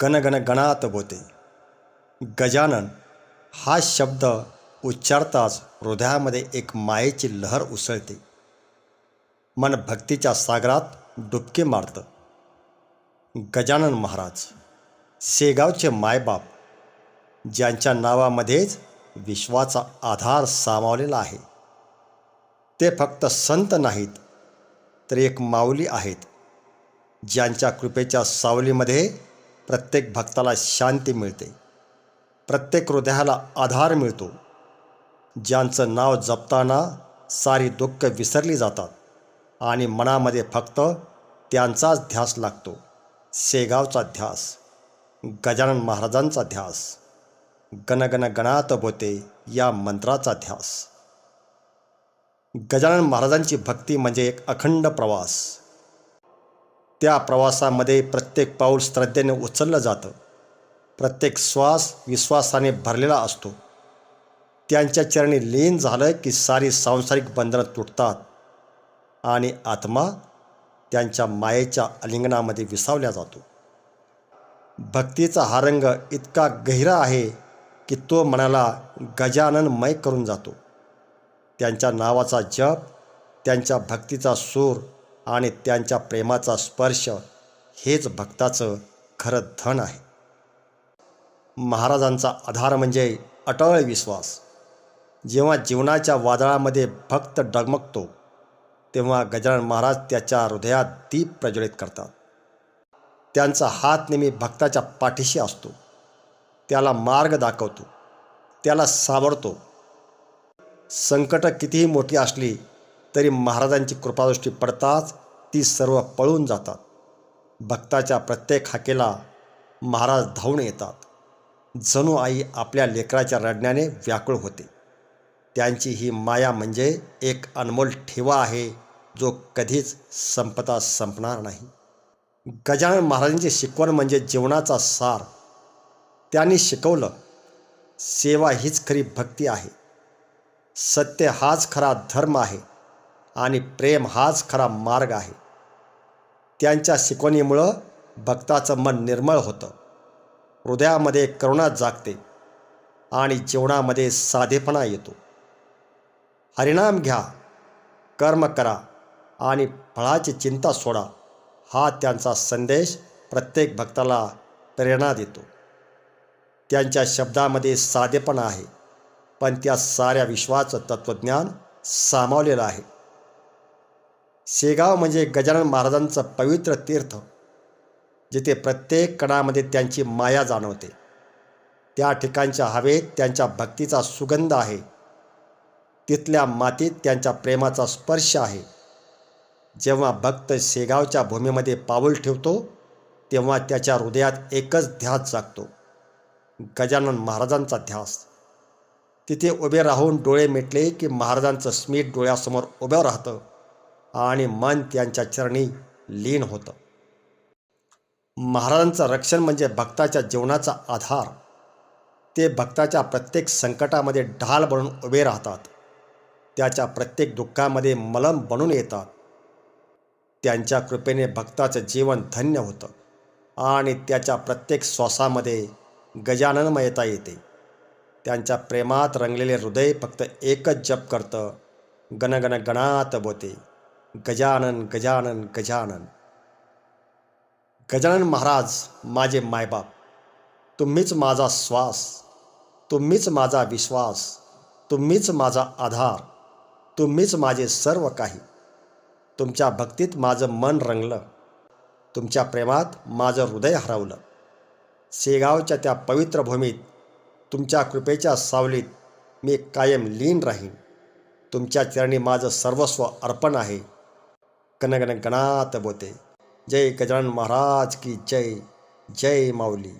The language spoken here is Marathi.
गणगणगणात होते बोते। गजानन हा शब्द उच्चारताच हृदयामध्ये एक मायेची लहर उसळते। मन भक्तीच्या सागरात डुबके मारतं। गजानन महाराज शेगावचे मायबाप ज्यांच्या नावामध्येच विश्वाचा आधार सामावलेला आहे। ते फक्त संत नाहीत तर एक माऊली आहेत ज्यांच्या कृपेच्या सावलीमध्ये प्रत्येक भक्ताला शांती मिळते. प्रत्येक हृदयाला आधार मिळतो. ज्यांचं नाव जपताना सारी दुःख विसरली जातात आणि मनामध्ये फक्त त्यांचाच ध्यास लागतो. शेगावचा ध्यास गजानन महाराजांचा ध्यास गणगण गणात बोते या मंत्राचा ध्यास. गजानन महाराजांची भक्ती म्हणजे एक अखंड प्रवास. त्या प्रवासामध्ये प्रत्येक पाऊल श्रद्धेने उचललं जातं. प्रत्येक श्वास विश्वासाने भरलेला असतो. त्यांच्या चरणी लीन झालं की सारी सांसारिक बंधनं तुटतात आणि आत्मा त्यांच्या मायेच्या अलिंगनामध्ये विसावल्या जातो. भक्तीचा हा रंग इतका गहिरा आहे की तो मनाला गजाननमय करून जातो. त्यांच्या नावाचा जप त्यांच्या भक्तीचा सूर आणि त्यांच्या प्रेमाचा स्पर्श हेच भक्ताचं खरं धन आहे. महाराजांचा आधार म्हणजे अटळ विश्वास. जेव्हा जीवनाच्या वादळामध्ये भक्त डगमगतो तेव्हा गजानन महाराज त्याच्या हृदयात दीप प्रज्वलित करतात. त्यांचा हात नेहमी भक्ताच्या पाठीशी असतो. त्याला मार्ग दाखवतो. त्याला सावरतो. संकटं कितीही मोठी असली तरी महाराजांची कृपादृष्टी पडताच ती सर्व पळून जातात. भक्ताच्या प्रत्येक हाकेला महाराज धावून येतात. जणू आई आपल्या लेकराच्या रडण्याने व्याकुळ होते. त्यांची ही माया म्हणजे एक अनमोल ठेवा आहे जो कधीच संपता संपणार नाही. गजानन महाराजांची शिकवण म्हणजे जीवनाचा सार. त्यांनी शिकवलं सेवा हीच खरी भक्ती आहे. सत्य हाच खरा धर्म आहे. आणि प्रेम हाच खरा मार्ग आहे. त्यांच्या शिकवणीमुळं भक्ताचं मन निर्मळ होतं. हृदयामध्ये करुणा जागते आणि जीवनामध्ये साधेपणा येतो. हरिणाम घ्या कर्म करा आणि फळाची चिंता सोडा हा त्यांचा संदेश प्रत्येक भक्ताला प्रेरणा देतो. त्यांच्या शब्दामध्ये साधेपणा आहे पण त्या साऱ्या विश्वाचं तत्त्वज्ञान सामावलेलं आहे. शेगाव म्हणजे गजानन महाराजांचं पवित्र तीर्थ जिथे प्रत्येक कणामध्ये त्यांची माया जाणवते. त्या ठिकाणच्या हवेत त्यांच्या भक्तीचा सुगंध आहे. तिथल्या मातीत त्यांच्या प्रेमाचा स्पर्श आहे. जेव्हा भक्त शेगावच्या भूमीमध्ये पाऊल ठेवतो तेव्हा त्याच्या हृदयात एकच ध्यास जागतो गजानन महाराजांचा ध्यास. तिथे उभे राहून डोळे मिटले की महाराजांचं स्मित डोळ्यासमोर उभं राहतं. आणि मन त्यांच्या चरणी लीन होतं. महाराजांचं रक्षण म्हणजे भक्ताच्या जीवनाचा आधार. ते भक्ताच्या प्रत्येक संकटामध्ये ढाल बनून उभे राहतात. त्याच्या प्रत्येक दुःखामध्ये मलम बनून येतात. त्यांच्या कृपेने भक्ताचं जीवन धन्य होतं आणि त्याच्या प्रत्येक श्वासामध्ये गजाननमयता येते. त्यांच्या प्रेमात रंगलेले हृदय फक्त एकच जप करतं. गणगण गणात बोते. गजानन गजानन गजानन। गजानन महाराज माझे मायबाप तुम्हीच माझा श्वास तुम्हीच माझा विश्वास तुम्हीच माझा आधार तुम्हीच माझे सर्व काही। तुमच्या भक्तीत माझं मन रंगलं तुमच्या प्रेमात माझं हृदय हरवलं। शेगावच्या त्या पवित्र भूमीत तुमच्या कृपेच्या सावलीत मी कायम लीन राहीन। तुमच्या चरणी माझं सर्वस्व अर्पण आहे। कनगन गणात बोते। जय गजानन महाराज की जय जय माऊली।